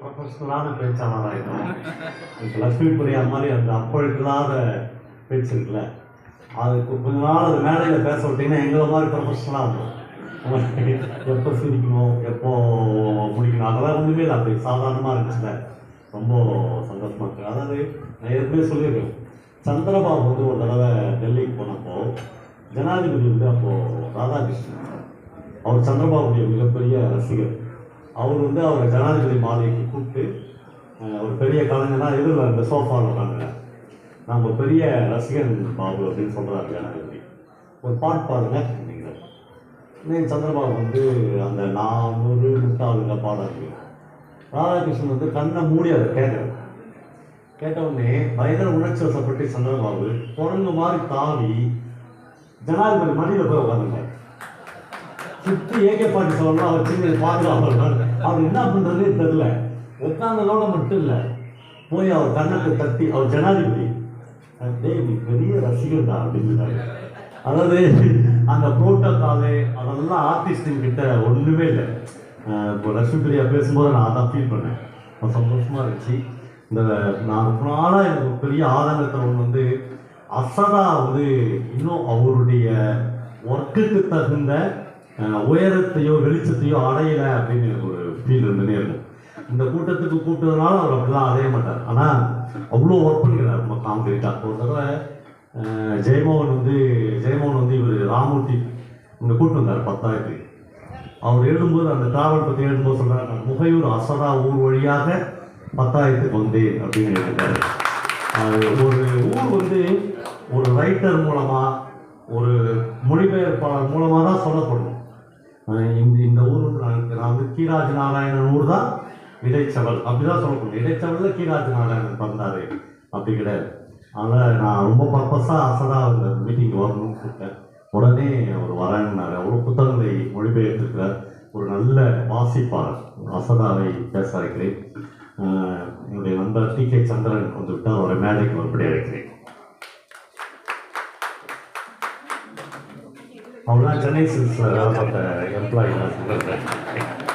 ப்ரொஃபஷனலான பேச்சாளராக இருக்கும் இப்போ லக்ஷ்மி பிரியா மாதிரி அந்த அப்பொழுது பேச்சு இருக்குல்ல அதுக்கு கொஞ்ச நாள் அது மேடையில் பேச விட்டீங்கன்னா எங்களை மாதிரி ப்ரொஃபஷனலாக இருக்கும் எப்போ சிரிக்கணும் எப்போ முடிக்கணும் அதெல்லாம் ஒன்றுமே இல்லை. அப்படி சாதாரணமாக இருந்துச்சுல ரொம்ப சந்தோஷமாக இருக்கு. அதாவது நான் ஏற்கனவே சொல்லியிருக்கேன். சந்திரபாபு வந்து ஒரு தடவை டெல்லிக்கு போனப்போ ஜனாதிபதி வந்து அப்போது ராதாகிருஷ்ணன். அவர் சந்திரபாபுடைய மிகப்பெரிய ரசிகர். அவர் வந்து அவரை ஜனாதிபதி மாளிகைக்கு கூப்பிட்டு ஒரு பெரிய கலைஞனா இதில் இந்த சோஃபாவில் உட்காந்துங்க நான் ஒரு பெரிய ரசிகன் பாபு அப்படின்னு சொல்கிறாரு ஜனாதிபதி. ஒரு பாட்டு பாடுங்க அப்படிங்கிறார். இன்னும் சந்திரபாபு வந்து அந்த நானூறு முட்டாளுங்க பாடாது ராதாகிருஷ்ணன் வந்து கண்ணை மூடி அதை கேட்குறாரு. கேட்டவுடனே பயங்கர உணர்ச்சி வசப்பட்டு சந்திரபாபு குரங்கு மாதிரி தாவி ஜனாதிபதி மடியில் போய் உட்காந்துருந்தார் சுற்றி ஏகே பாட்டி சொல்லலாம் அவர் சின்ன பாதுகாப்பு அவர் என்ன பண்ணுறதே தெரில உட்கார்ந்ததோட மட்டும் இல்லை. போய் அவர் கண்ணத்தை தட்டி அவர் ஜனாதிபதி. டேய் பெரிய ரசிகர் தான் அப்படின்னு அதாவது அந்த புரோட்டோக்காலு அதெல்லாம் ஆர்டிஸ்டின் கிட்ட ஒன்றுமே இல்லை. இப்போ லட்சுமி பிரியா பேசும்போது நான் அதான் ஃபீல் பண்ணேன். ரொம்ப இருந்துச்சு. இந்த நான் ரொம்ப நாளாக எனக்கு ஒரு பெரிய ஆதங்கத்தை ஒன்று வந்து அசதா வந்து இன்னும் அவருடைய ஒர்க்குக்கு தகுந்த உயரத்தையோ வெளிச்சத்தையோ அடையல அப்படின்னு எனக்கு ஒரு ஃபீல் இருந்துனே இருக்கும். இந்த கூட்டத்துக்கு கூப்பிட்டதுனால அவர் அப்படிலாம் அடைய மாட்டார். ஆனால் அவ்வளோ ஒர்க் பண்ணிக்கிறார். ரொம்ப காங்கிரீட்டாக ஒரு தடவை ஜெயமோகன் வந்து ஜெயமோகன் வந்து இவர் ராமூர்த்தி இங்கே கூப்பிட்டு வந்தார் பத்தாயிரத்துக்கு. அவர் எழுதும்போது அந்த டிராவல் பற்றி எழுதும்போது சொல்றாரு முகையூர் அசரா ஊர் வழியாக பத்தாயிரத்துக்கு வந்தேன் அப்படின்னு எழுதிட்டாரு ஒரு ஊர் வந்து ஒரு ரைட்டர் மூலமாக ஒரு மொழிபெயர்ப்பாளர் மூலமாக தான் சொல்லப்படும். இந்த இந்த ஊர் வந்து நான் வந்து கீராஜ் நாராயணன் ஊர் தான் இடைச்சவல் அப்படிதான் சொல்லணும் இடைச்சவல்ல கீராஜ் நாராயணன் பிறந்தாரு அப்படி கிடையாது அதனால் நான் ரொம்ப பர்பஸாக அசதாக அந்த மீட்டிங் வரணும்னு சொல்லிட்டேன் உடனே அவர் வரேன்னாரு. அவர் புத்தகங்களை மொழிபெயர்த்திருக்கிறார். ஒரு நல்ல வாசிப்பாளர். அசதாவை பேச வைக்கிறேன் என்னுடைய நண்பர் டி. கே. சந்திரன் வந்து அவரை மேடைக்கு மறுபடி அழைக்கிறேன். அவர்தான் சென்னை சில்ஸில் வேலை பார்த்த எம்ப்ளாயி நான் சொல்லுறேன்